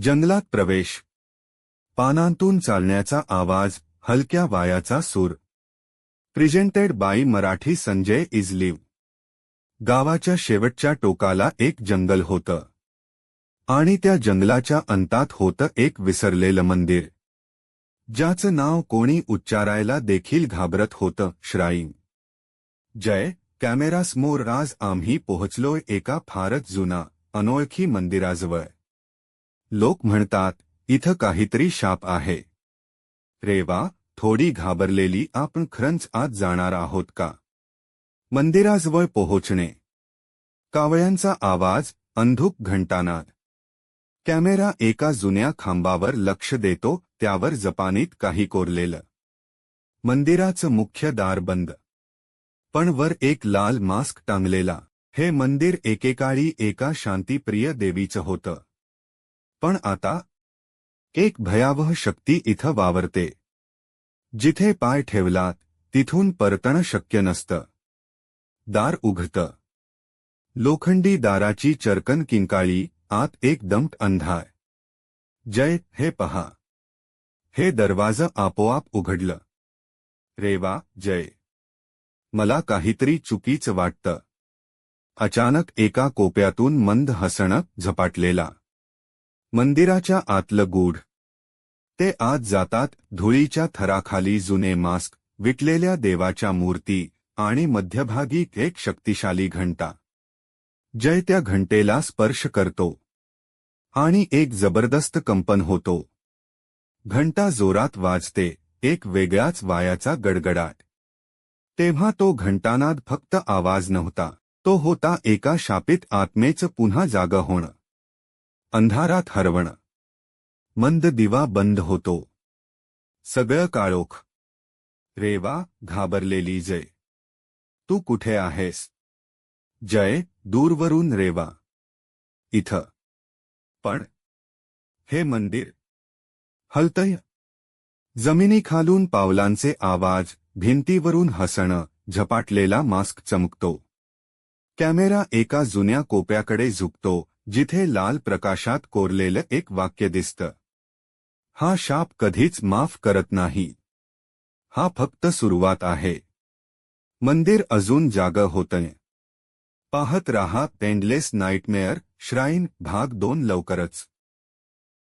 जंगलात प्रवेश. पानांतून चालण्याचा आवाज हलक्या वायाचा सूर. प्रेझेंटेड बाई मराठी संजय इजलीव. गावाच्या शेवटच्या टोकाला एक जंगल होतं. आणि त्या जंगलाच्या अंतात होतं एक विसरलेलं मंदिर. ज्याचं नाव कोणी उच्चारायला देखील घाबरत होतं श्राईन जय कॅमेरासमोर आज आम्ही पोहोचलोय एका फारच जुना अनोळखी मंदिराजवळ. लोक म्हणतात इथं काहीतरी शाप आहे. रेवा थोडी घाबरलेली आपण खरंच आत जाणार आहोत का? मंदिराजवळ पोहोचणे. कावळ्यांचा आवाज अंधुक घंटानाद. कॅमेरा एका जुन्या खांबावर लक्ष देतो त्यावर जपानीत काही कोरलेलं. मंदिराचं मुख्य दार बंद. पण वर एक लाल मास्क टांगलेला. हे मंदिर एकेकाळी एका शांतीप्रिय देवीचं होतं. पण आता एक भयावह शक्ती इथं वावरते. जिथे पाय ठेवलात तिथून परतणं शक्य नसतं. दार उघतं. लोखंडी दाराची चरकन किंकाळी आत एक दमट अंधार. जय हे पहा. हे दरवाजं आपोआप उघडलं. रेवा जय. मला काहीतरी चुकीचं वाटतं. अचानक एका कोप्यातून मंद हसणं झपाटलेला. मंदिराच्या आतलं गूढ. ते आत जातात धुळीच्या थराखाली जुने मास्क विटलेल्या देवाच्या मूर्ती आणि मध्यभागी एक शक्तिशाली घंटा. जय त्या घंटेला स्पर्श करतो. आणि एक जबरदस्त कंपन होतो. घंटा जोरात वाजते एक वेगळ्याच वायाचा गडगडाट. तेव्हा तो घंटानाद फक्त आवाज नव्हता तो होता एका शापित आत्मेचं पुन्हा जाग होणं. अंधारात हरवणं. मंद दिवा बंद होतो. सगळं काळोख. रेवा घाबरलेली जय. तू कुठे आहेस? जय दूरवरून रेवा. इथं. पण. हे मंदिर. हलतय. जमिनीखालून पावलांचे आवाज भिंतीवरून हसणं झपाटलेला मास्क चमकतो. कॅमेरा एका जुन्या कोप्याकडे झुकतो जिथे लाल प्रकाशात कोरलेलं एक वाक्य दिसतं. हा शाप कधीच माफ करत नाही. हा फक्त सुरुवात आहे. मंदिर अजून जाग होतंय. पाहत राहा पेंडलेस नाईटमेअर श्राईन भाग दोन लवकरच.